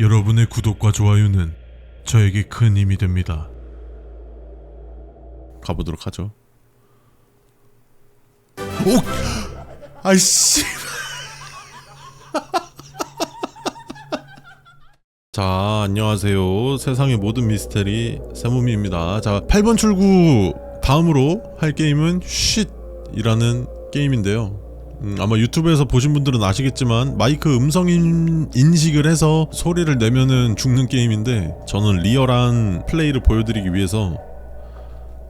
여러분의 구독과 좋아요는 저에게 큰 힘이 됩니다. 가보도록 하죠. 오, 아이씨. 자, 안녕하세요. 세상의 모든 미스테리 세무미입니다. 자, 8번 출구 다음으로 할 게임은 쉿이라는 게임인데요. 음, 아마 유튜브에서 보신 분들은 아시겠지만 마이크 음성 인, 인식을 해서 소리를 내면은 죽는 게임인데 저는 리얼한 플레이를 보여드리기 위해서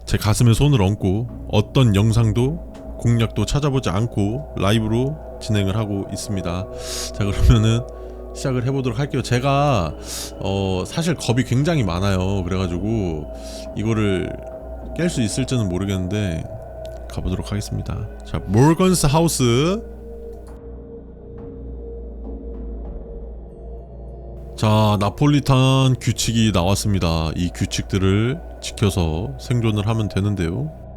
제 가슴에 손을 얹고 어떤 영상도 공략도 찾아보지 않고 라이브로 진행을 하고 있습니다. 자 그러면은 시작을 해보도록 할게요. 제가 어 사실 겁이 굉장히 많아요. 그래가지고 이거를 깰 수 있을지는 모르겠는데 가보도록 하겠습니다. 자 몰건스 하우스 자 나폴리탄 규칙이 나왔습니다. 이 규칙들을 지켜서 생존을 하면 되는데요.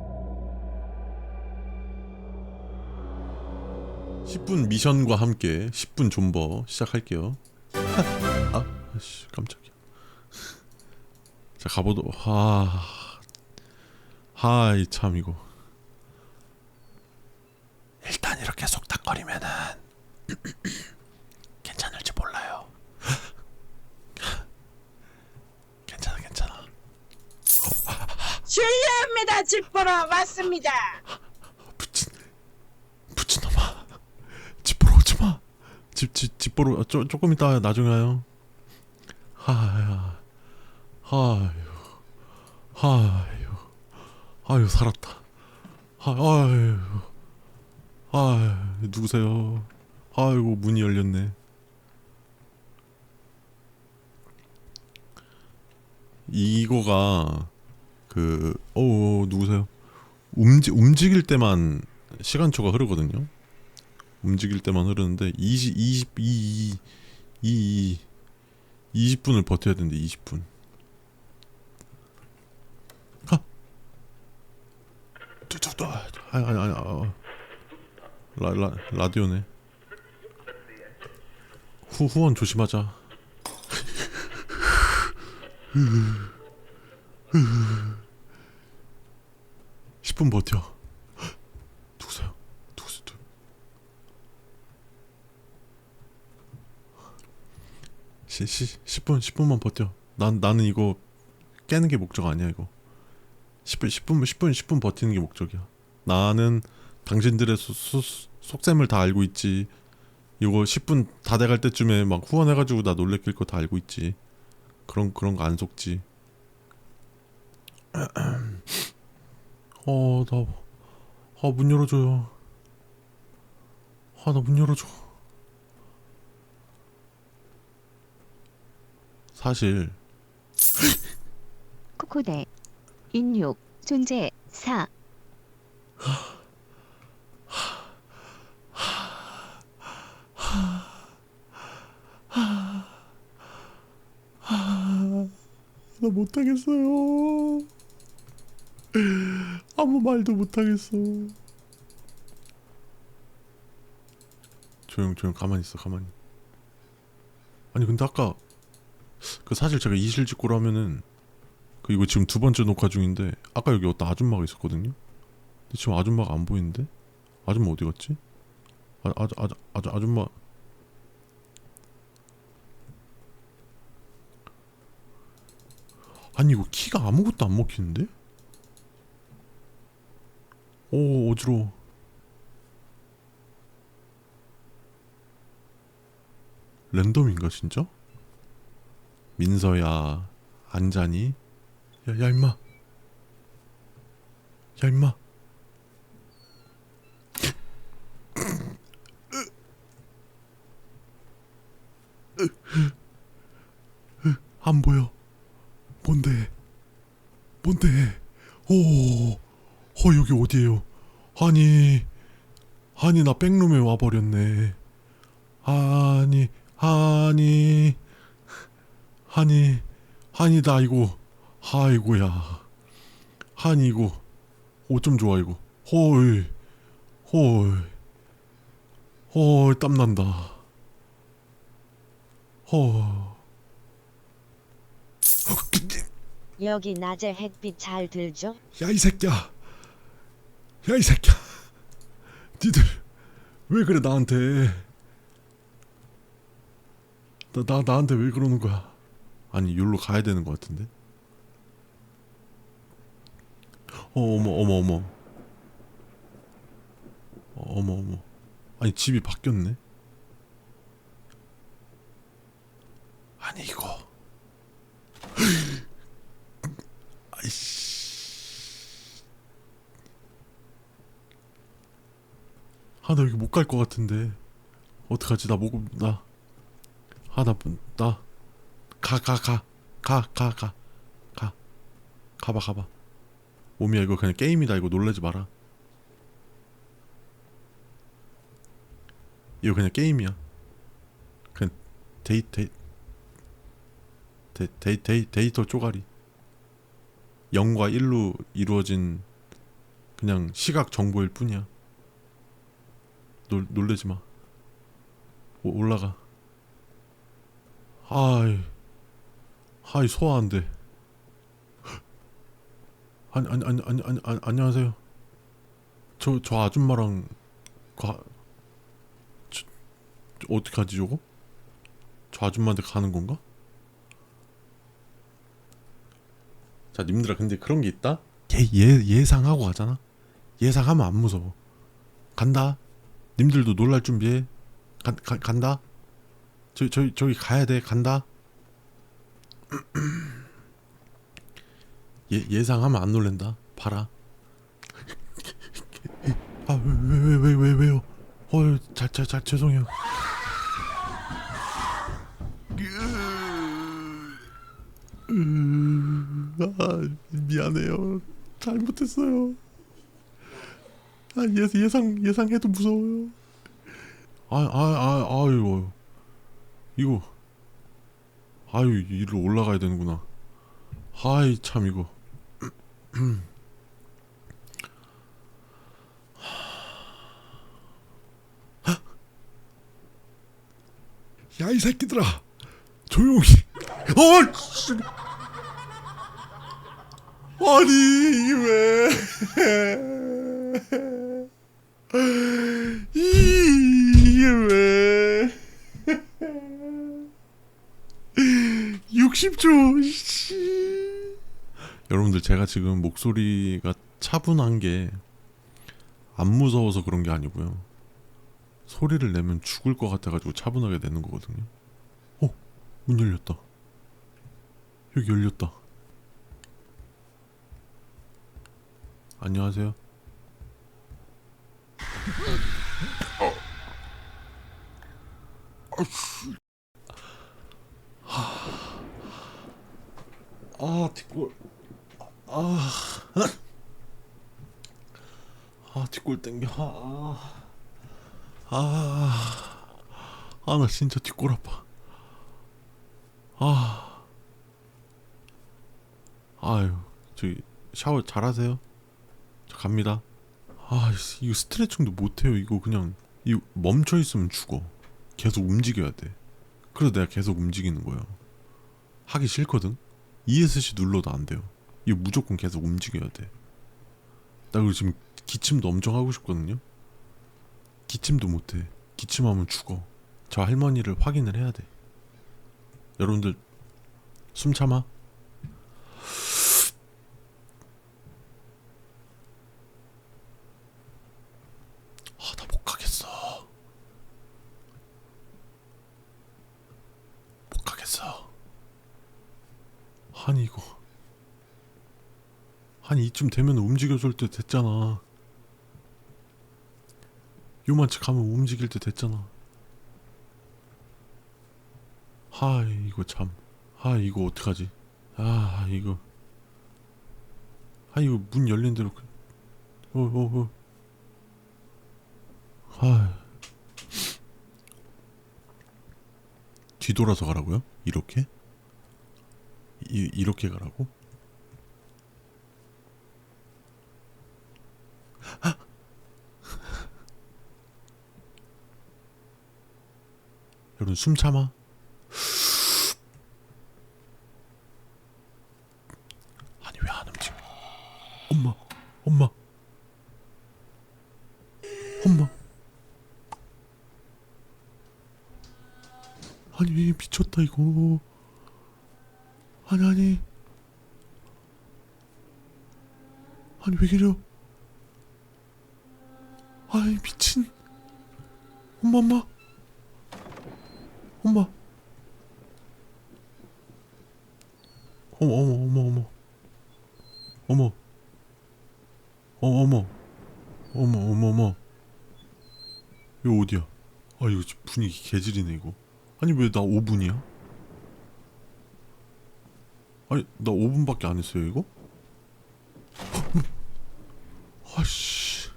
10분 미션과 함께 10분 존버 시작할게요. 아, 씨, 깜짝이야. 자, 가보도 하, 하이 참 이거. 일단 이렇게 속닥거리면은 괜찮을지 몰라요. 괜찮아, 괜찮아. 실례합니다. 집 보러 왔습니다. 붙인 붙인놈아 집 보러 오지 마. 집, 집, 집 보러 쪼, 조금 이따 나중에 와요. 하야, 하유, 하유, 아유 살았다. 하, 아유, 아유 누구세요? 아이고 문이 열렸네. 이거가 그, 어 누구세요? 움직 움직일 때만 시간초가 흐르거든요. 움직일 때만 흐르는데 20 22 2 20분을 버텨야 되는데 20분. 하. 뚜뚜뚜. 아니 아니 아니. 아. 라 라 라디오네. 후 후원 조심하자. 10분 버텨. 누구세요? 누구세요? 누... 시, 시, 10분 10분만 버텨. 난 나는 이거 깨는 게 목적 아니야 이거. 10분 10분 10분 10분 버티는 게 목적이야. 나는 당신들의 소, 소, 속셈을 다 알고 있지. 이거 10분 다 돼갈 때쯤에 막 후원해가지고 나 놀래킬 거 다 알고 있지. 그런 그런 거 안 속지. 어, 나, 아, 문 열어줘요. 아, 나 문 열어줘. 사실, 코코대 인육 존재 4 못하겠어요. 아무 말도 못하겠어. 조용, 조용, 가만히 있어, 가만히. 아니, 근데 아까, 그 사실 제가 이실직고로 하면은, 그 이거 지금 두 번째 녹화 중인데, 아까 여기 어떤 아줌마가 있었거든요? 근데 지금 아줌마가 안 보이는데? 아줌마 어디 갔지? 아, 아, 아, 아, 아줌마. 아니 이거 키가 아무것도 안 먹히는데? 오 어지러워 랜덤인가 진짜? 민서야 안 자니? 야, 야 임마 야 임마 안 보여 뭔데? 뭔데? 오, 어 여기 어디에요? 아니, 아니 나 백룸에 와버렸네. 아니, 아니, 아니, 아니 나 이거, 아이고야, 아니 이거, 옷좀 좋아 이거. 헐, 헐, 헐 땀난다. 헐, 여기 낮에 햇빛 잘 들죠? 야 이 새끼야. 야 이 새끼야. 니들 왜 그래 나한테? 나, 나 나한테 왜 그러는 거야? 아니 여기로 가야 되는 것 같은데? 어 어머 어머 어머. 어, 어머 어머. 아니 집이 바뀌었네? 아니 이거 아이씨 아 나 여기 못 갈 것 같은데 어떡하지 나 목, 나, 아, 나, 나, 가, 가, 가, 가, 가, 가, 가, 가봐, 가봐. 몸이야, 이거 그냥 게임이다, 이거 놀라지 마라. 이거 그냥 게임이야. 그냥 데이, 데이, 데, 데이, 데이, 데이터 쪼가리. 0과 1로 이루어진 그냥 시각 정보일 뿐이야. 놀, 놀래지 마. 오, 올라가. 아이, 아이 소화 안 돼. 아니 아니 아니 안녕하세요. 저 저 아줌마랑 가 저, 저 어떻게 하지 저거? 저 아줌마한테 가는 건가? 자, 님들아 근데 그런 게 있다. 예, 예 예상하고 가잖아. 예상하면 안 무서워. 간다. 님들도 놀랄 준비해. 간, 가, 간다. 저기 저기 저기 가야 돼. 간다. 예 예상하면 안 놀랜다. 봐라. 아 왜 왜 왜 왜 왜, 요 어 잘 잘 잘 죄송해요. 음, 아 미안해요. 잘못했어요. 아 예, 예상 예상해도 무서워요. 아, 아, 아, 아유, 이거, 아유, 이리로 올라가야 되는구나. 아이, 참, 이거. 야, 이 새끼들아! 조용히! 어! 씨. 아니, 이게 왜. 이게 왜? 60초 씨. 여러분들 제가 지금 목소리가 차분한 게 안 무서워서 그런 게 아니고요. 소리를 내면 죽을 것 같아가지고 차분하게 내는 거거든요. 어? 문 열렸다. 여기 열렸다. 안녕하세요 아 뒷골. 아, 아 뒷골 땡겨. 아, 아, 아, 나 진짜 뒷골 아파. 아, 아유 저기 샤워 잘하세요? 저 갑니다 아 이거 스트레칭도 못해요 이거 그냥 이 멈춰 있으면 죽어 계속 움직여야 돼 그래서 내가 계속 움직이는 거야 하기 싫거든 ESC 눌러도 안 돼요. 이거 무조건 계속 움직여야 돼. 나 그리고 지금 기침도 엄청 하고 싶거든요. 기침도 못 해. 기침하면 죽어. 저 할머니를 확인을 해야 돼. 여러분들 숨 참아. 아, 나 못 가겠어. 못 가겠어. 아니 이거 아니 이쯤 되면 움직여줄 때 됐잖아. 요만치 가면 움직일 때 됐잖아. 하 이거 참아 이거 어떡하지? 아 이거. 아 이거 문 열린 대로 그- 어어 어. 아 뒤돌아서 가라고요? 이렇게? 이, 이렇게 가라고? 아! 여러분 숨 참아. 아니 왜 안 움직여? 엄마, 엄마. 뭐야 이거 아니 아니. 아니 왜 이래요? 아이 미친. 엄마 엄마. 엄마. 어머 어머 어머 어머. 어머. 어, 어머. 어머 어머 어머. 이거 어디야? 아 이거 분위기 개질이네 이거. 아니 왜 나 5분이야? 아니 나 5분밖에 안 했어요 이거? 아씨.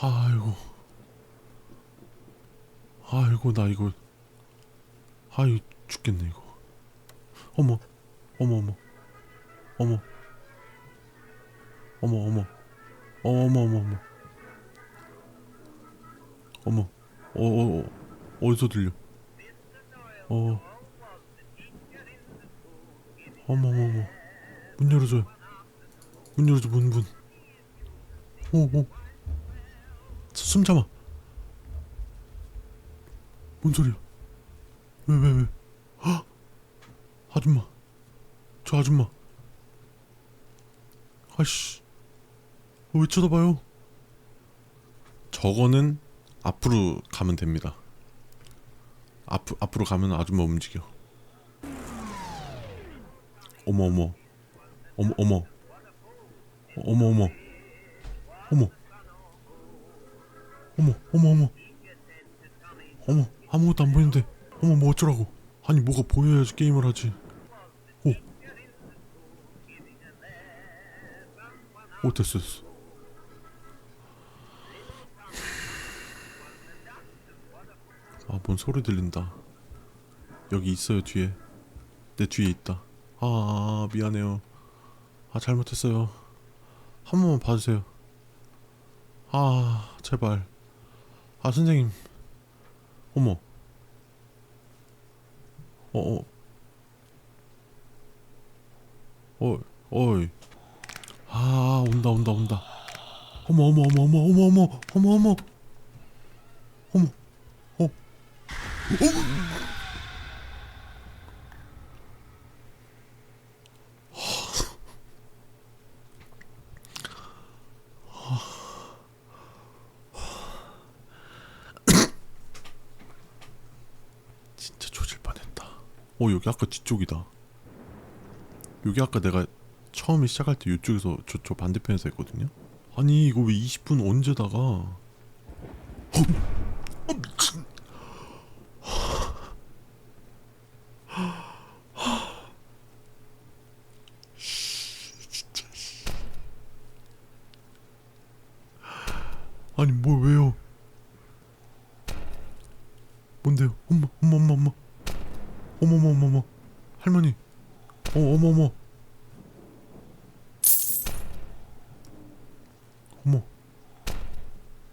아이고. 아이고 나 이거. 아유 죽겠네 이거. 어머 어머 어머. 어머. 어머 어머. 어머 어머 어머. 어머. 어 어 어, 어디서 들려 어. 어머 어머 어머. 문 열어줘요. 문 열어줘 문 문. 오오 숨 참아. 뭔 소리야? 왜 왜 왜? 헉! 아줌마. 저 아줌마. 아씨. 왜 쳐다봐요? 저거는 앞으로 가면 됩니다 앞, 앞으로 가면 아줌마 움직여. 어머 어머. 어머 어머. 어머 어머. 어머. 어머 어머 어머. 어머 아무것도 안 보이는데. 어머 뭐 어쩌라고. 아니 뭐가 보여야지 게임을 하지. 오. 오 됐어 됐어 아, 뭔 소리 들린다. 여기 있어요, 뒤에. 내 뒤에 있다. 아, 아, 아, 미안해요. 아, 잘못했어요. 한 번만 봐주세요. 아, 제발. 아, 선생님. 어머. 어, 어. 어이, 어이. 아, 온다, 온다, 온다. 어머, 어머, 어머, 어머, 어머, 어머, 어머, 어머. 진짜 조질 뻔했다. 어 여기 아까 뒤쪽이다. 여기 아까 내가 처음에 시작할 때 이쪽에서 저쪽 반대편에서 했거든요. 아니 이거 왜 20분 언제다가? 어, 어, 미친. 진짜. 아니 뭐 왜요? 뭔데요? 엄마, 엄마, 엄마, 엄마. 어머, 어머, 어머, 어머. 할머니. 어, 어머, 어머. 어머.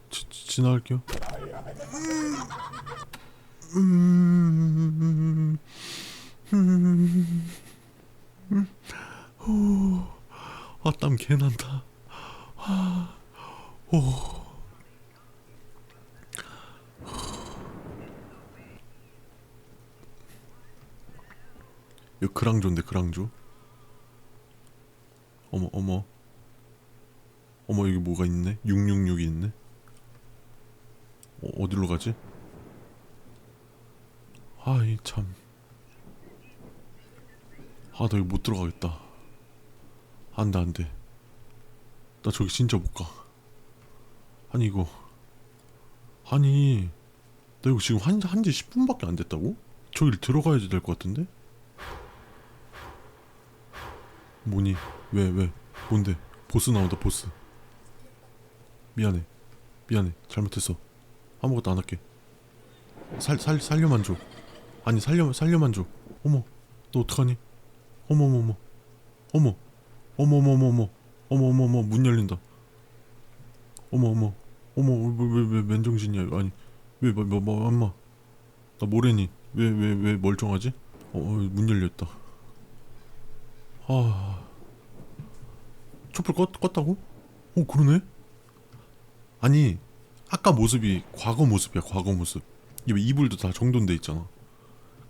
지, 지, 지나갈게요. 음, 음, 음, 후. 아, 땀 개난다. 아, 오. 이거 그랑조인데 그랑조? 어머 어머. 어머 여기 뭐가 있네? 666이 있네? 어, 어디로 가지? 아이 참 아 나 여기 못 들어가겠다. 안돼 안돼 나 저기 진짜 못 가 아니 이거 아니 나 이거 지금 한, 한지 10분밖에 안 됐다고? 저기를 들어가야지 될 것 같은데? 뭐니? 왜 왜? 뭔데? 보스 나온다 보스. 미안해. 미안해. 잘못했어. 아무것도 안 할게. 살 살 살려만 줘. 아니 살려 살려만 줘. 어머, 너 어떡하니? 어머 어머 어머. 어머. 어머 어머 어머 어머. 어머 어머 어머 문 열린다. 어머 어머. 어머 왜왜왜 맨정신이야? 아니 왜뭐뭐 뭐, 엄마. 나 뭐래니? 왜 왜 왜 멀쩡하지? 어, 어, 문 열렸다. 아 촛불 껐, 껐다고? 어 그러네? 아니 아까 모습이 과거 모습이야 과거 모습 이불도 다 정돈돼 있잖아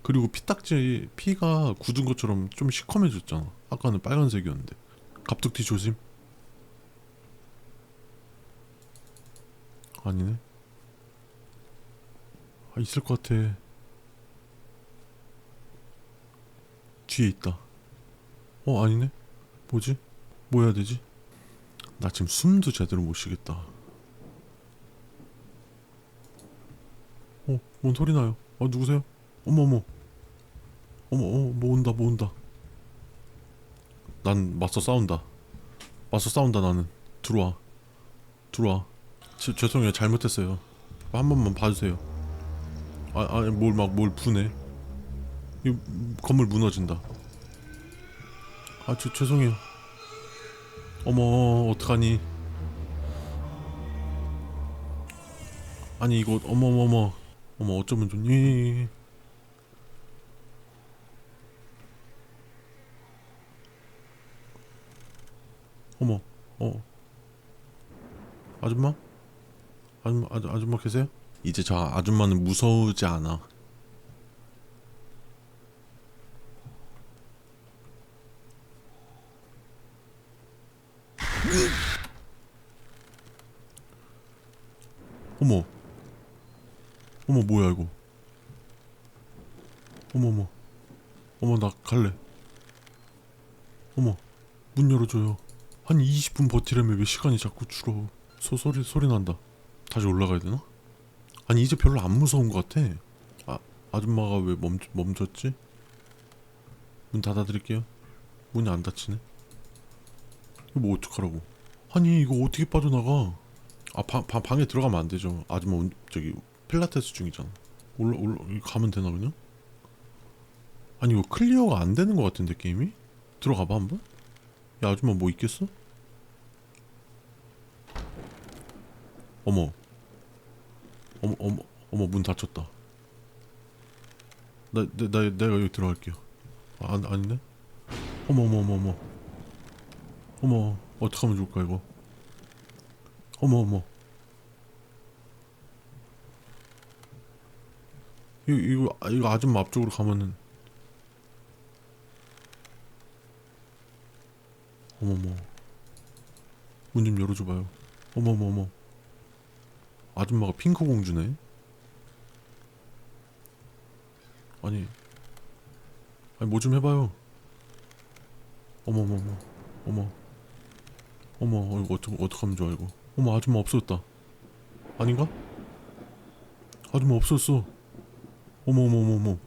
그리고 피딱지 피가 굳은 것처럼 좀 시커매졌잖아 아까는 빨간색이었는데 갑툭튀 조심 아니네 아 있을 것 같아 뒤에 있다 어 아니네 뭐지 뭐 해야 되지 나 지금 숨도 제대로 못 쉬겠다 어, 뭔 소리 나요? 어, 누구세요? 어머, 어머. 어머, 어, 뭐 온다, 뭐 온다. 난 맞서 싸운다. 맞서 싸운다, 나는. 들어와. 들어와. 지, 죄송해요, 잘못했어요. 한 번만 봐주세요. 아, 아, 뭘 막, 뭘 부네. 이 건물 무너진다. 아, 저, 죄송해요. 어머, 어떡하니. 아니, 이거, 어머, 어머, 어머. 어머 어쩌면 좋니? 어머, 어, 아줌마, 아줌마, 아줌, 아줌마 계세요? 이제 저 아줌마는 무서우지 않아. 어머. 어머 뭐야 이거 어머 어머 어머 나 갈래 어머 문 열어줘요 한 20분 버티려면 왜 시간이 자꾸 줄어 소, 소리 소리 난다 다시 올라가야 되나? 아니 이제 별로 안 무서운 것 같아 아 아줌마가 왜 멈, 멈췄지? 문 닫아드릴게요 문이 안 닫히네 이거 뭐 어떡하라고 아니 이거 어떻게 빠져나가 아 방, 방, 방에 들어가면 안 되죠 아줌마 운- 저기 필라테스 중이잖아. 올라 올라 가면 되나 그냥? 아니 이거 클리어가 안 되는 것 같은데 게임이? 들어가봐 한번. 야 아줌마 뭐 있겠어? 어머. 어머 어머 어머 문 닫혔다. 나, 내, 나 내가 여기 들어갈게요. 아 안- 아니네. 어머 어머 어머 어머. 어머 어떡하면 좋을까 이거. 어머 어머. 이거 이거 아, 이거 아줌마 앞쪽으로 가면은 어머머 문 좀 열어줘봐요 어머머머 아줌마가 핑크 공주네. 아니 아니 뭐 좀 해봐요. 어머머머 어머. 어머 어, 이거 어떡 어떡하면 좋아 이거. 어머 아줌마 없어졌다. 아닌가? 아줌마 없어졌어. 어머 어머 어머 어머.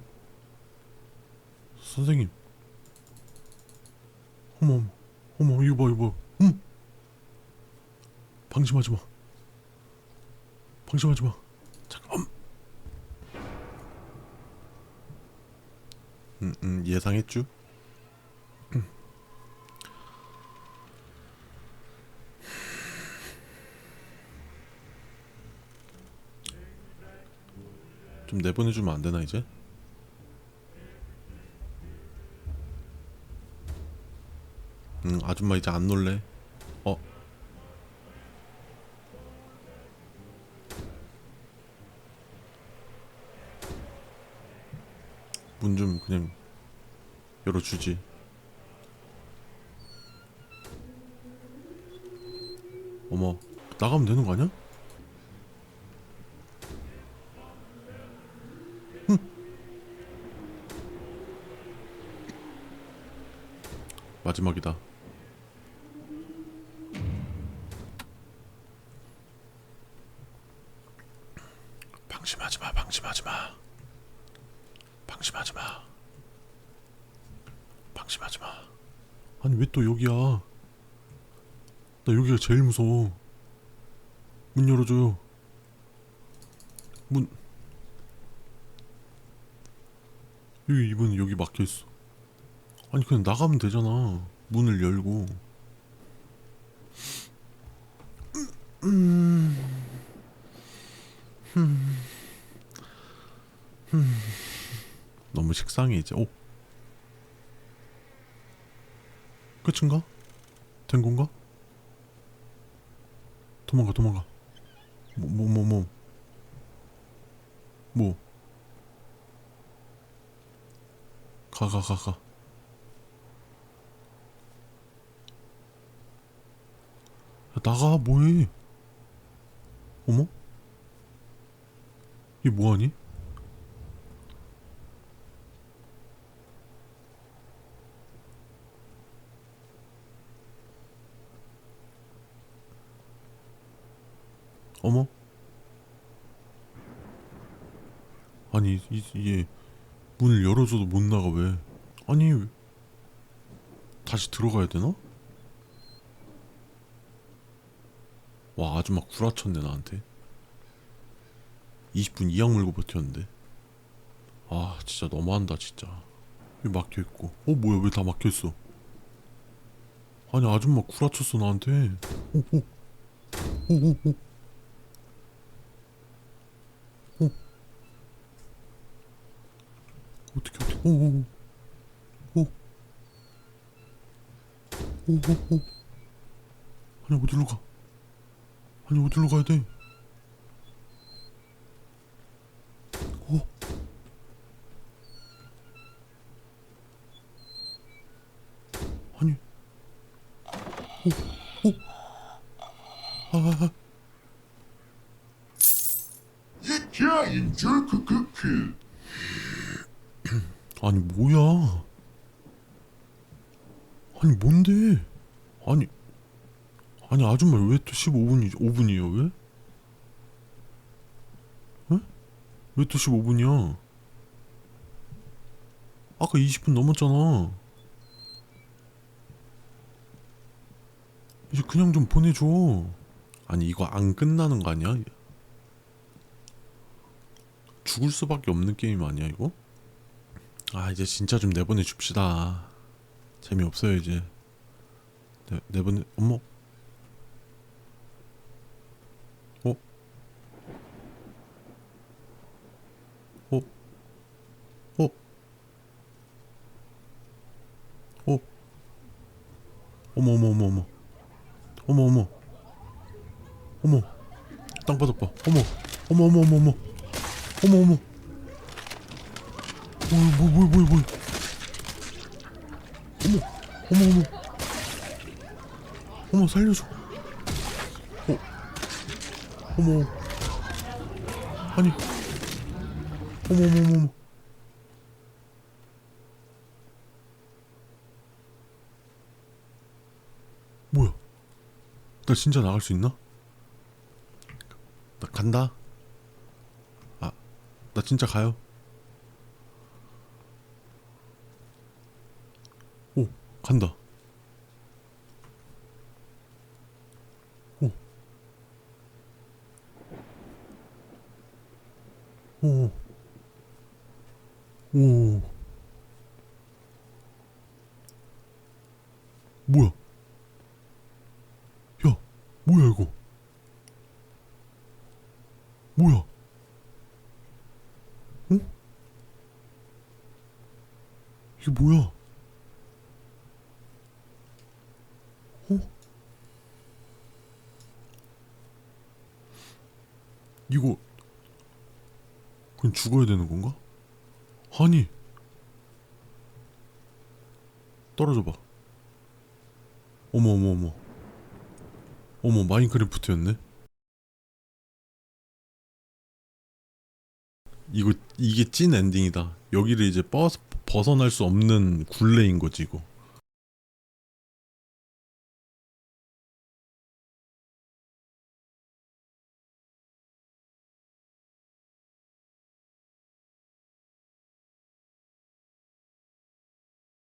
선생님. 어머 어머. 어머 이거 봐 이거 봐. 음. 방심하지 마 방심하지 마 잠깐 음, 음 예상했죠 음. 좀 내보내주면 안 되나 이제? 응 아줌마 이제 안 놀래. 문 좀 그냥 열어주지. 어머 나가면 되는 거 아니야? 마지막이다. 방심하지 마, 방심하지 마. 방심하지 마. 방심하지 마. 아니 왜 또 여기야? 나 여기가 제일 무서워. 문 열어줘요. 문. 여기 이분 여기 막혀 있어. 아니 그냥 나가면 되잖아. 문을 열고. 너무 식상해 이제. 오. 끝인가? 된 건가? 도망가 도망가. 뭐 뭐 뭐 뭐. 뭐, 가가 가 가. 야, 나가 뭐해? 어머? 이 뭐하니? 어머? 아니 이, 이게 문을 열어줘도 못 나가 왜? 아니 다시 들어가야 되나? 와 아줌마 구라쳤네 나한테. 20분 이악 물고 버텼는데. 아 진짜 너무한다 진짜. 왜 막혀있고. 어 뭐야 왜 다 막혀있어? 아니 아줌마 구라쳤어 나한테. 오오. 오오오 어떻게 어떻게 오오오 오오오 아니 어디로 가 아니 어디로 가야 돼 어? 아니 오, 오. 아, 아, 아. 기아인 줄크크크 아니 뭐야? 아니 뭔데? 아니 아니 아줌마 왜 또 15분이 5분이에요 왜? 왜? 왜또 15분이야? 아까 20분 넘었잖아. 이제 그냥 좀 보내줘. 아니 이거 안 끝나는 거 아니야? 죽을 수밖에 없는 게임 아니야 이거? 아 이제 진짜 좀 내보내 줍시다. 재미없어요 이제. 내, 내보내 어머. 어? 어? 어? 어? 어머 어머 어머 어머. 어머 어머. 어머. 땅바닥 봐 어머. 어머 어머 어머 어머. 어머 어머 뭐야 뭐야 뭐야 뭐야 뭐야 어머 어머 어머. 어머 살려줘. 어. 어머. 아니. 어머 어머 어머. 뭐야? 나 진짜 나갈 수 있나? 나 간다. 아 나 진짜 가요 오, 간다. 오. 오. 오. 뭐야? 야, 뭐야 이거? 뭐야? 어? 이게 뭐야? 이거 그냥 죽어야 되는 건가? 아니 떨어져 봐. 어머 어머 어머. 어머 마인크래프트였네. 이거 이게 찐 엔딩이다. 여기를 이제 버스 벗어날 수 없는 굴레인 거지 이거.